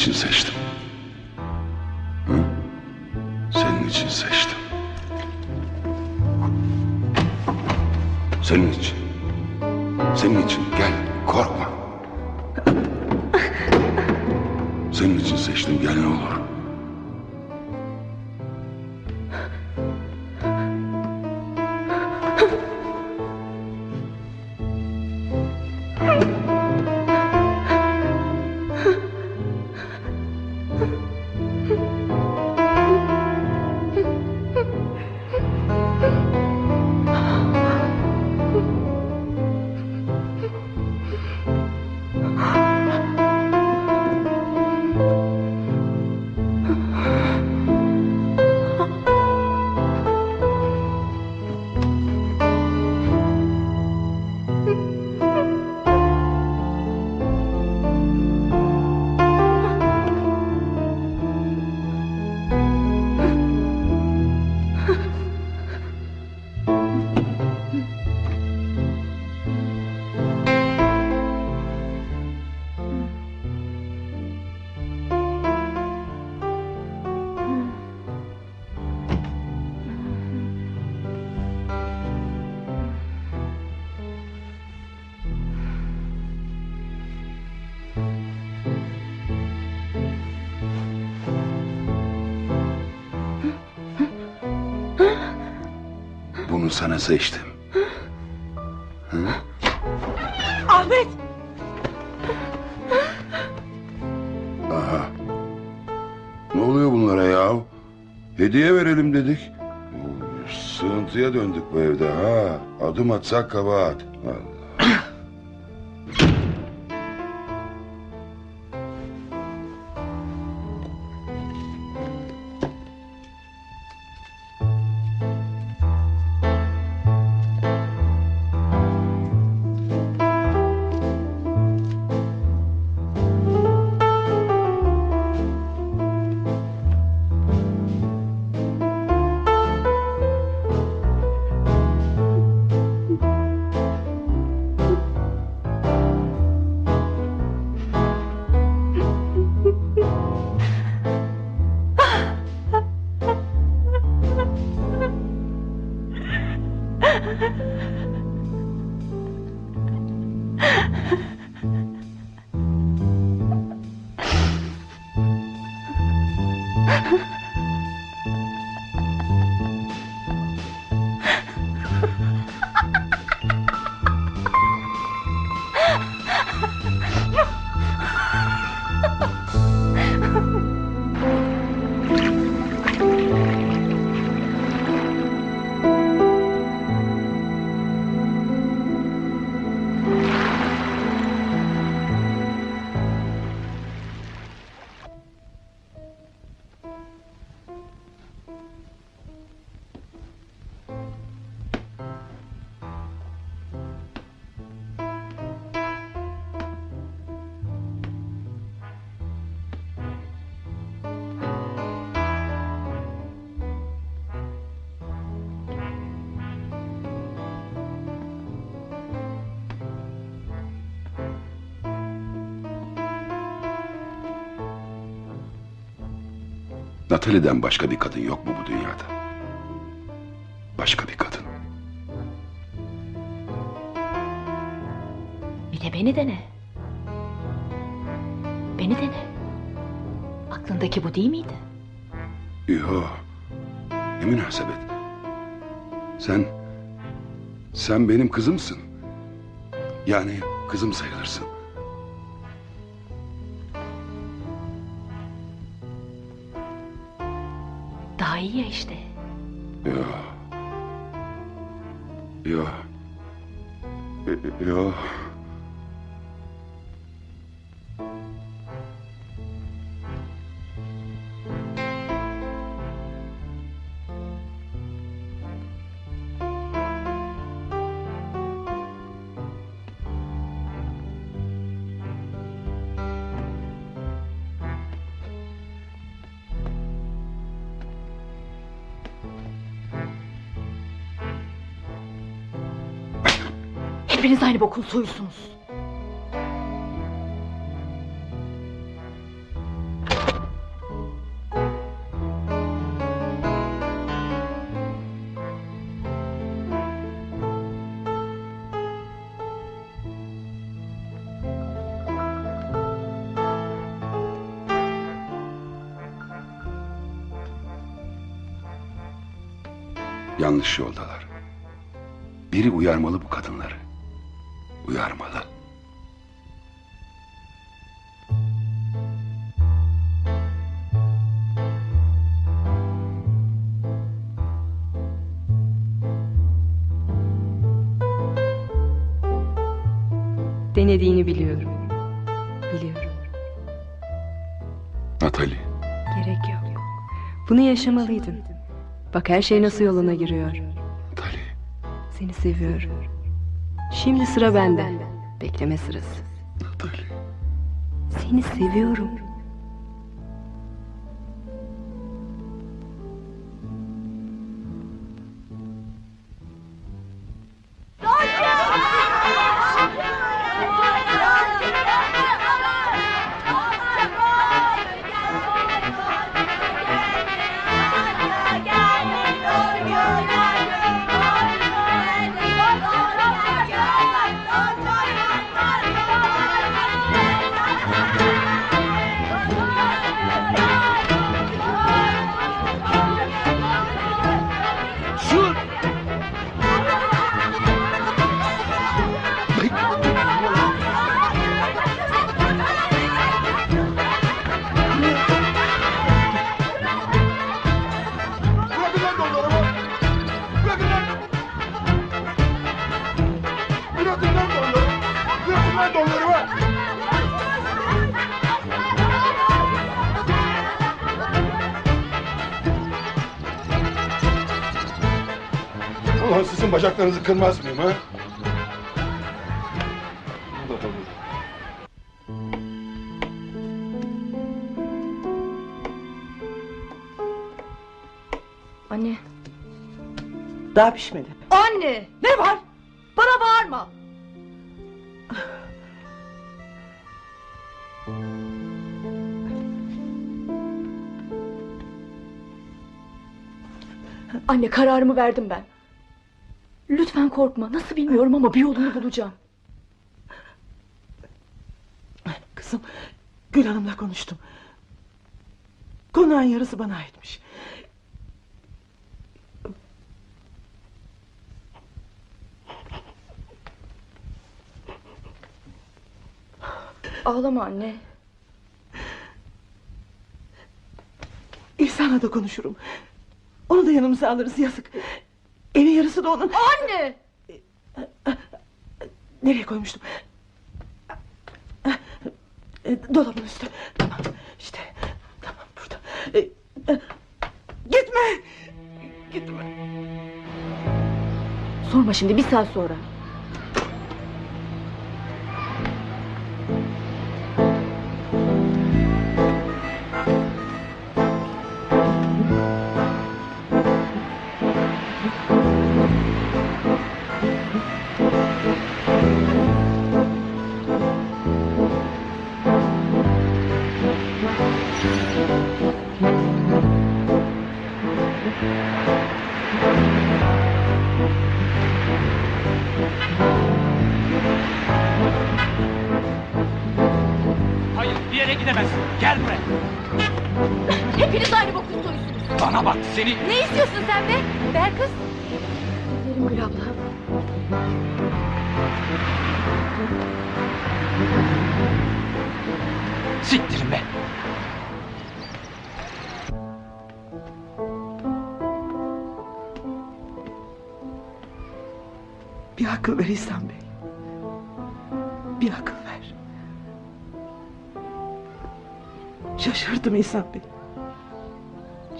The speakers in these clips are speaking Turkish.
için seçtim. Hı? Senin için seçtim. Senin için. Senin için gel korkma. Senin için seçtim gel ne olur. Bunu sana seçtim. Ahmet! Aha. Ne oluyor bunlara ya? Hediye verelim dedik. Sığıntıya döndük bu evde ha. Adım atsak kabahat. Allah. Natalie'den başka bir kadın yok mu bu dünyada? Başka bir kadın. Bir de beni dene. Beni dene. Aklındaki bu değil miydi? Yo. Ne münasebet. Sen... Sen benim kızımsın. Yani kızım sayılırsın. Yo. Yo. Hepiniz aynı bokun soyusunuz. Yanlış yoldalar. Biri uyarmalı bu kadınları. Uyarmalı. Denediğini biliyorum. Biliyorum. Natali. Gerek yok. Bunu yaşamalıydın. Bak her şey nasıl yoluna giriyor. Natali. Seni seviyorum. Şimdi sıra bende. Bekleme sırası. Natali. Seni seviyorum. Bacaklarınızı kırmaz mıyım ha? Anne. Daha pişmedi. Anne! Ne var? Bana bağırma! Anne kararımı verdim ben. Lütfen korkma. Nasıl bilmiyorum ama bir yolunu bulacağım. Kızım Gül Hanım'la konuştum. Konağın yarısı bana aitmiş. Ağlama anne. İhsan'la da konuşurum. Onu da yanımıza alırız yazık. Evin yarısı da onun. Anne! Nereye koymuştum? Dolabın üstü. Tamam işte. Tamam burada. Gitme. Gitme. Sorma şimdi bir saat sonra. Hepiniz aynı boku soyusunuz. Bana bak seni. Ne istiyorsun sen be? Ver kız. Verim Gül abla. Siktirin be. Bir akıl ver İhsan Bey. Bir akıl ver. Şaşırdım İhsan Bey.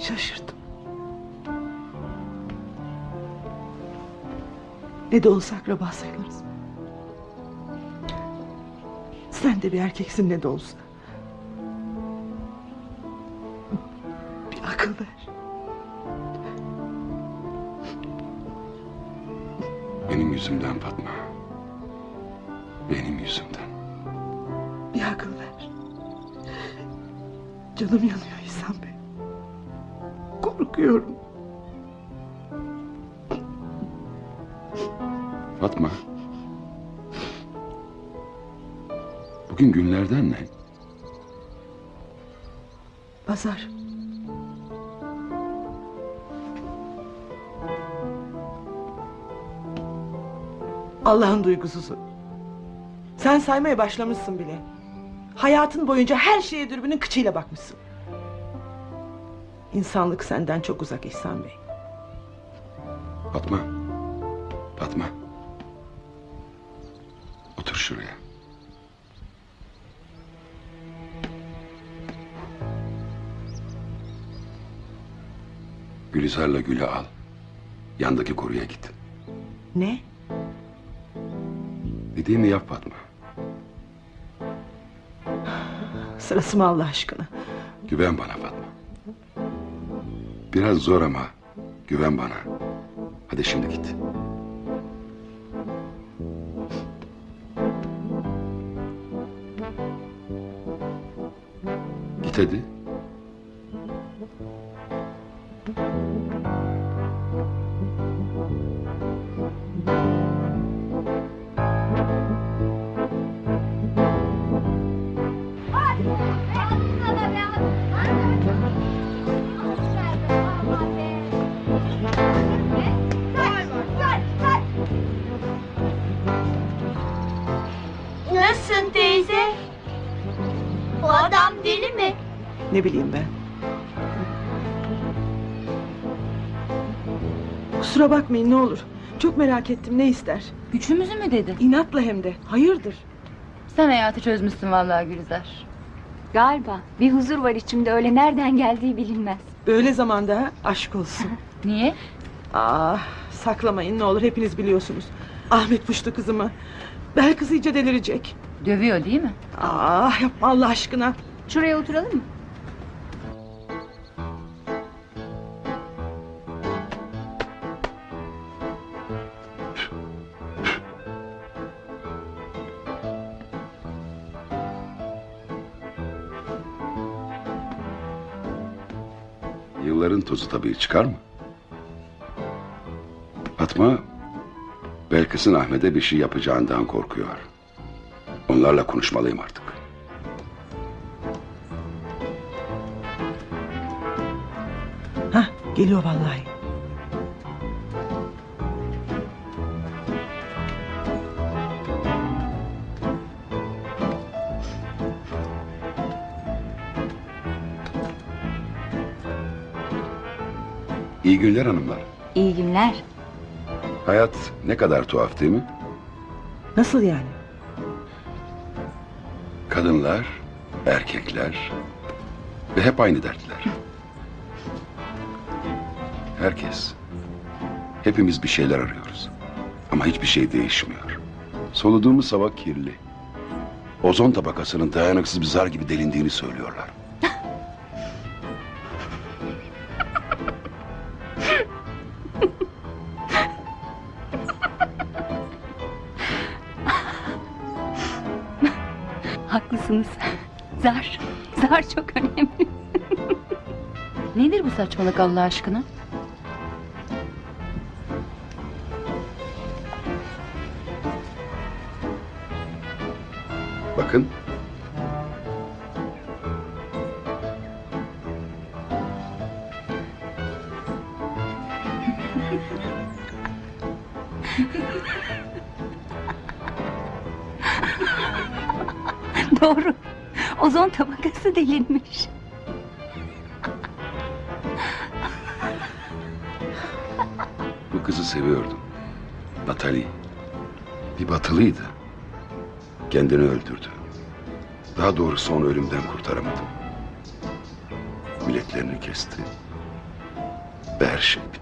Şaşırdım. Ne de olsa akraba sayılırız. Sen de bir erkeksin ne de olsa. Bir akıl ver. Benim yüzümden Fatma. Benim yüzümden. Bir akıl ver. Canım yanıyor İhsan Bey korkuyorum. Fatma. Bugün günlerden ne? Pazar. Allah'ın duygusuzu. Sen saymaya başlamışsın bile. Hayatın boyunca her şeye dürbünün kıçıyla bakmışsın. İnsanlık senden çok uzak İhsan Bey. Fatma. Fatma. Otur şuraya. Gülizar'la Gül'ü al. Yandaki koruya git. Ne? Dediğimi yap Fatma. Sırası mı Allah aşkına? Güven bana Fatma. Biraz zor ama güven bana. Hadi şimdi git. Git hadi. Ne bileyim ben. Kusura bakmayın ne olur. Çok merak ettim ne ister? Güçümüzü mü dedi? İnatla hem de. Hayırdır? Sen hayatı çözmüşsün vallahi Gülizar. Galiba bir huzur var içimde öyle nereden geldiği bilinmez. Böyle zamanda ha, aşk olsun. Niye? Ah saklamayın ne olur hepiniz biliyorsunuz. Ahmet puştu kızımı. Bel kızı iyice delirecek. Dövüyor değil mi? Ah yapma Allah aşkına. Şuraya oturalım mı? Yılların tozu tabii çıkar mı? Fatma, Belkıs'ın Ahmet'e bir şey yapacağından korkuyor. Onlarla konuşmalıyım artık. Hah geliyor vallahi. İyi günler hanımlar. İyi günler. Hayat ne kadar tuhaf değil mi? Nasıl yani? Kadınlar, erkekler ve hep aynı dertler. Herkes, hepimiz bir şeyler arıyoruz. Ama hiçbir şey değişmiyor. Soluduğumuz hava kirli. Ozon tabakasının dayanıksız bir zar gibi delindiğini söylüyorlar. Haklısınız. Zar. Zar çok önemli. Nedir bu saçmalık Allah aşkına? Bakın. Doğru. Ozon tabakası delinmiş. Bu kızı seviyordum. Natalie. Bir batılıydı. Kendini öldürdü. Daha doğrusu onu ölümden kurtaramadım. Biletlerini kesti. Ve her şey bitti.